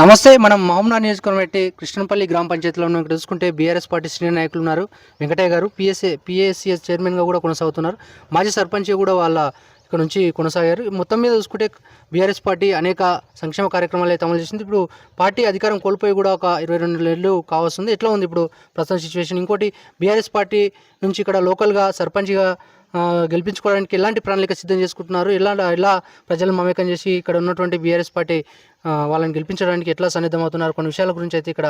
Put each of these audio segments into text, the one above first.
నమస్తే మనం మామూనా నియోజకవర్గం అయితే కృష్ణపల్లి గ్రామ పంచాయతీలో చూసుకుంటే బీఆర్ఎస్ పార్టీ సీనియర్ నాయకులు ఉన్నారు. వెంకటయ్య గారు పిఎస్ఏ పిఎస్సిఎస్ చైర్మన్గా కూడా కొనసాగుతున్నారు. మాజీ సర్పంచ్ కూడా వాళ్ళ ఇక్కడ నుంచి కొనసాగారు. మొత్తం మీద చూసుకుంటే బీఆర్ఎస్ పార్టీ అనేక సంక్షేమ కార్యక్రమాలు అయితే అమలు చేసింది. ఇప్పుడు పార్టీ అధికారం కోల్పోయి కూడా ఒక ఇరవై రెండు నెలలు కావాల్సింది ఎట్లా ఉంది ఇప్పుడు ప్రస్తుతం సిచ్యువేషన్ ఇంకోటి బీఆర్ఎస్ పార్టీ నుంచి ఇక్కడ లోకల్గా సర్పంచ్గా గెలిపించుకోవడానికి ఎలాంటి ప్రణాళిక సిద్ధం చేసుకుంటున్నారు? ఎలా ఎలా ప్రజలను మమేకం చేసి ఇక్కడ ఉన్నటువంటి బీఆర్ఎస్ పార్టీ వాళ్ళని గెలిపించడానికి ఎట్లా సన్నిద్ధమవుతున్నారు? కొన్ని విషయాల గురించి అయితే ఇక్కడ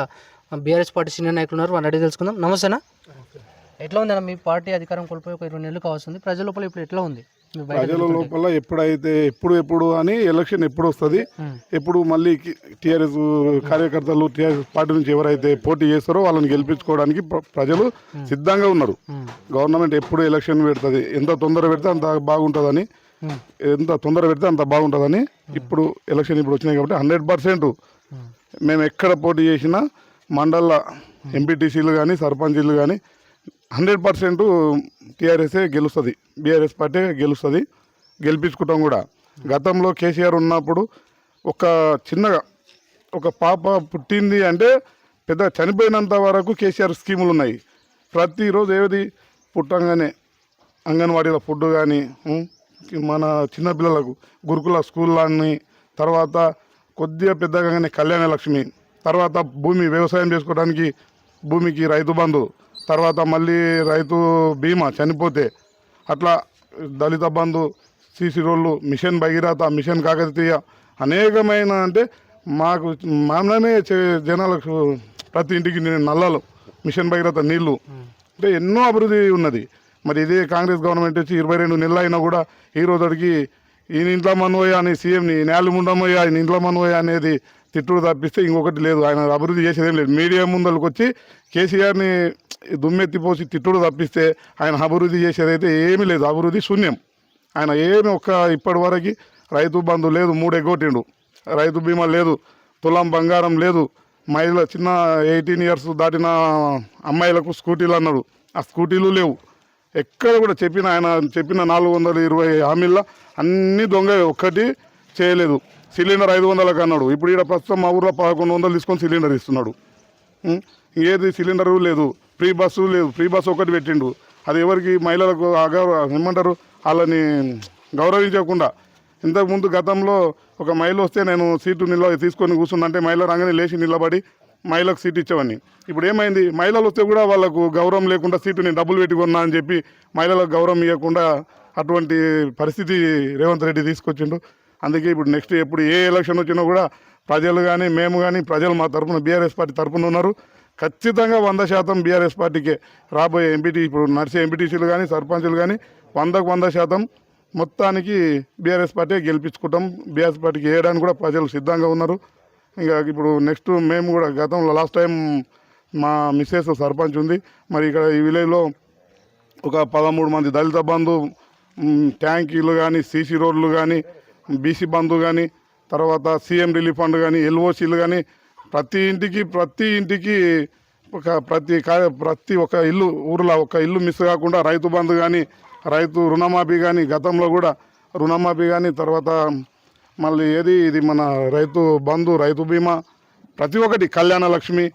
బీఆర్ఎస్ పార్టీ సీనియర్ నాయకులు ఉన్నారు. వాళ్ళని అడిగి తెలుసుకుందాం. నమస్తేనా? ఎట్లా ఉందన్న మీ పార్టీ అధికారం కోల్పోయి ఒక ఇరవై నెలలు కావాల్సింది ప్రజల లోపల ఇప్పుడు ఎట్లా ఉంది? ప్రజల. లోపల ఎప్పుడైతే ఎప్పుడు ఎప్పుడు అని ఎలక్షన్ ఎప్పుడు వస్తుంది ఎప్పుడు మళ్ళీ టీఆర్ఎస్ కార్యకర్తలు టీఆర్ఎస్ పార్టీ నుంచి ఎవరైతే పోటీ చేస్తారో వాళ్ళని గెలిపించుకోవడానికి ప్ర- ప్రజలు సిద్ధంగా ఉన్నారు. గవర్నమెంట్ ఎప్పుడు ఎలక్షన్ పెడుతుంది ఎంత తొందర పెడితే అంత బాగుంటుందని ఎంత తొందర పెడితే అంత బాగుంటుందని ఇప్పుడు ఎలక్షన్ ఇప్పుడు వచ్చినాయి కాబట్టి హండ్రెడ్ పర్సెంట్ మేము. ఎక్కడ పోటీ చేసినా మండల ఎంపీటీసీలు కానీ సర్పంచీలు కానీ హండ్రెడ్ పర్సెంట్ టీఆర్ఎస్ఏ గెలుస్తుంది. బీఆర్ఎస్ పార్టీ గెలుస్తుంది. గెలిపించుకుంటాం కూడా. గతంలో కేసీఆర్ ఉన్నప్పుడు ఒక చిన్నగా ఒక పాప పుట్టింది అంటే పెద్ద చనిపోయినంత వరకు కేసీఆర్ స్కీములు ఉన్నాయి. ప్రతిరోజు ఏది పుట్టంగానే అంగన్వాడీల ఫుడ్ కానీ మన చిన్నపిల్లలకు గురుకుల స్కూళ్ళని తర్వాత కొద్దిగా పెద్దగానే కళ్యాణ లక్ష్మి తర్వాత భూమి వ్యవసాయం చేసుకోవడానికి భూమికి రైతు బంధు తర్వాత మళ్ళీ రైతు బీమా చనిపోతే అట్లా దళిత బంధు సీసీ రోళ్ళు మిషన్ భగీరథ మిషన్ కాకతీయ అనేకమైన అంటే మాకు మనమే చే- జనాలకు ప్రతి ఇంటికి నల్లలు మిషన్ భగీరథ నీళ్ళు. అంటే ఎన్నో అభివృద్ధి ఉన్నది. మరి ఇదే కాంగ్రెస్ గవర్నమెంట్ వచ్చి ఇరవై రెండు నెలలు అయినా కూడా ఈ రోజుకి ఈయన ఇంట్లో మనవయ్య అని సీఎంని నేల ముండమయ్య ఈయన ఇంట్లో మనవయ్య అనేది తిట్టుడు తప్పిస్తే ఇంకొకటి లేదు. ఆయన అభివృద్ధి చేసేది లేదు. మీడియా ముందరకు వచ్చి కేసీఆర్ని దుమ్మెత్తిపోసి తిట్టుడు తప్పిస్తే ఆయన అభివృద్ధి చేసేదైతే ఏమీ లేదు. అభివృద్ధి శూన్యం. ఆయన ఏమి ఒక్క ఇప్పటి వరకు రైతు బంధు లేదు మూడు ఎగ్గొట్టిండు. రైతు బీమా లేదు తులం బంగారం లేదు. మహిళ చిన్న ఎయిటీన్ ఇయర్స్ దాటిన అమ్మాయిలకు స్కూటీలు అన్నాడు. ఆ స్కూటీలు లేవు. ఎక్కడ కూడా చెప్పిన ఆయన చెప్పిన నాలుగు వందల ఇరవై హామీల్లో అన్ని దొంగ ఒక్కటి చేయలేదు. సిలిండర్ ఐదు వందలకు అన్నాడు. ఇప్పుడు ఇక్కడ ప్రస్తుతం మా ఊర్లో పదకొండు వందలు తీసుకొని సిలిండర్ ఇస్తున్నాడు. ఏది సిలిండరు లేదు. ఫ్రీ బస్సు లేదు. ఫ్రీ బస్సు ఒకటి పెట్టిండు. అది ఎవరికి మహిళలకు అగౌరవ ఏమంటారు? వాళ్ళని గౌరవించకుండా. ఇంతకుముందు గతంలో ఒక మహిళ వస్తే నేను సీటు నిల్వ తీసుకొని కూర్చున్నంటే మహిళ రాగానే లేచి నిలబడి మహిళకు సీట్ ఇచ్చేవాడిని. ఇప్పుడు ఏమైంది? మహిళలు వస్తే కూడా వాళ్ళకు గౌరవం లేకుండా సీటు నేను డబ్బులు పెట్టి కొన్నా అని చెప్పి మహిళలకు గౌరవం ఇవ్వకుండా అటువంటి పరిస్థితి రేవంత్ రెడ్డి తీసుకొచ్చిండు. అందుకే ఇప్పుడు నెక్స్ట్ ఎప్పుడు ఏ ఎలక్షన్ వచ్చినా కూడా ప్రజలు కానీ మేము కానీ ప్రజలు మా తరపున బీఆర్ఎస్ పార్టీ తరపున ఉన్నారు. ఖచ్చితంగా వంద శాతం బీఆర్ఎస్ పార్టీకే రాబోయే ఎంపీటీ ఇప్పుడు నడిచే ఎంపీటీసీలు కానీ సర్పంచులు కానీ వందకు వంద శాతం మొత్తానికి బీఆర్ఎస్ పార్టీ గెలిపించుకుంటాం. బీఆర్ఎస్ పార్టీకి వేయడానికి కూడా ప్రజలు సిద్ధంగా ఉన్నారు. ఇంకా ఇప్పుడు నెక్స్ట్ మేము కూడా గతంలో లాస్ట్ టైం మా మిస్సెస్ సర్పంచ్ ఉంది. మరి ఇక్కడ ఈ విలేజ్లో ఒక పదమూడు మంది దళిత బంధు ట్యాంకీలు కానీ సీసీ రోడ్లు కానీ బీసీ బంధు కానీ తర్వాత సీఎం రిలీఫ్ ఫండ్ కానీ ఎల్ఓసీలు కానీ ప్రతి ఇంటికి ప్రతి ఇంటికి ఒక ప్రతి ప్రతి ఒక్క ఇల్లు ఊర్లో ఒక ఇల్లు మిస్ కాకుండా రైతు బంధు కానీ రైతు రుణమాఫీ కానీ గతంలో కూడా రుణమాఫీ కానీ తర్వాత మళ్ళీ ఏది ఇది మన రైతు బంధు రైతు బీమా ప్రతి ఒక్కటి కళ్యాణ లక్ష్మి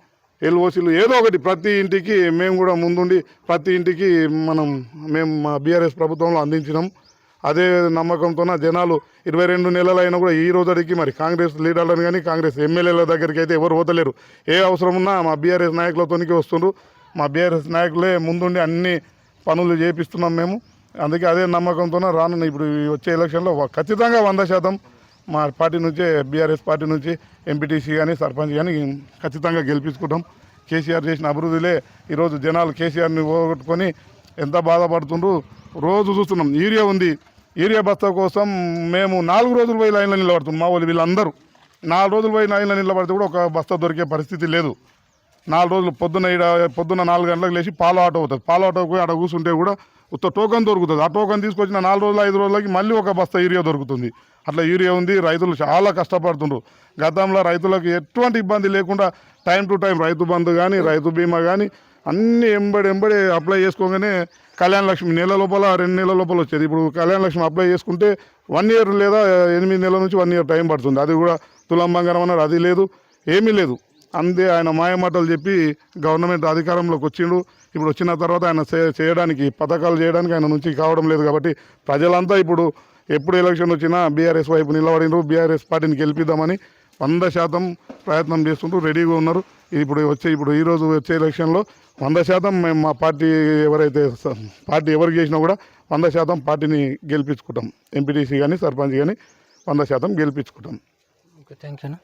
ఎల్ఓసీలు ఏదో ఒకటి ప్రతి ఇంటికి మేము కూడా ముందుండి ప్రతి ఇంటికి మనం మేము మా బీఆర్ఎస్ ప్రభుత్వంలో అందించినాం. అదే నమ్మకంతోన జనాలు ఇరవై రెండు నెలలైనా కూడా ఈ రోజుకి మరి కాంగ్రెస్ లీడర్లను కానీ కాంగ్రెస్ ఎమ్మెల్యేల దగ్గరికి అయితే ఎవరు పోతలేరు. ఏ అవసరం ఉన్నా మా బీఆర్ఎస్ నాయకులతోనికి వస్తుండ్రు. మా బీఆర్ఎస్ నాయకులే ముందుండి అన్ని పనులు చేపిస్తున్నాం మేము. అందుకే అదే నమ్మకంతోన రానున్న ఇప్పుడు వచ్చే ఎలక్షన్లో ఖచ్చితంగా వంద శాతం మా పార్టీ నుంచే బీఆర్ఎస్ పార్టీ నుంచి ఎంపీటీసీ కానీ సర్పంచ్ కానీ ఖచ్చితంగా గెలిపించుకుంటాం. కేసీఆర్ చేసిన అభివృద్ధిలే ఈరోజు జనాలు కేసీఆర్ని పోగొట్టుకొని ఎంత బాధపడుతుండ్రు. రోజు చూస్తున్నాం. యూరియా ఉంది. యూరియా బస్తా కోసం మేము నాలుగు రోజులు పోయి లైన్లో నిలబడుతున్నాం మా వాళ్ళు వీళ్ళందరూ. నాలుగు రోజులు పోయి లైన్లో నిలబడితే కూడా ఒక బస్తా దొరికే పరిస్థితి లేదు. నాలుగు రోజులు పొద్దున్న ఈడ పొద్దున్న నాలుగు గంటలకు లేచి పాల ఆటో అవుతుంది పాల ఆటోకి పోయి ఆడ కూర్చుంటే కూడా ఉత్త టోకన్ దొరుకుతుంది. ఆ టోకన్ తీసుకొచ్చిన నాలుగు రోజులు ఐదు రోజులకి మళ్ళీ ఒక బస్తా యూరియా దొరుకుతుంది. అట్లా యూరియా ఉంది రైతులు చాలా కష్టపడుతుండ్రు. గతంలో రైతులకు ఎటువంటి ఇబ్బంది లేకుండా time to time Rythu Bandhu కానీ రైతు బీమా కానీ అన్ని ఎంబడి ఎంబడి అప్లై చేసుకోగానే కళ్యాణ లక్ష్మి నెల లోపల రెండు నెలల లోపల వచ్చేది. ఇప్పుడు కళ్యాణ లక్ష్మి అప్లై చేసుకుంటే వన్ ఇయర్ లేదా ఎనిమిది నెలల నుంచి వన్ ఇయర్ టైం పడుతుంది. అది కూడా తులం బంగారం అన్నారు. అది లేదు ఏమీ లేదు. అందే ఆయన మాయమాటలు చెప్పి గవర్నమెంట్ అధికారంలోకి వచ్చిండు. ఇప్పుడు వచ్చిన తర్వాత ఆయన చేయడానికి పథకాలు చేయడానికి ఆయన నుంచి కావడం లేదు కాబట్టి ప్రజలంతా ఇప్పుడు ఎప్పుడు ఎలక్షన్ వచ్చినా బీఆర్ఎస్ వైపు నిలబడినరు బీఆర్ఎస్ పార్టీని గెలిపిద్దామని వంద శాతం ప్రయత్నం చేస్తుంటూ రెడీగా ఉన్నారు. ఇప్పుడు వచ్చే ఇప్పుడు ఈరోజు వచ్చే ఎలక్షన్లో వంద శాతం మేము మా పార్టీ ఎవరైతే స- పార్టీ ఎవరికి చేసినా కూడా వంద శాతం పార్టీని గెలిపించుకుంటాం. ఎంపీటీసీ కానీ సర్పంచ్ కానీ వంద శాతం గెలిపించుకుంటాం. ఓకే థ్యాంక్ యూ అన్న.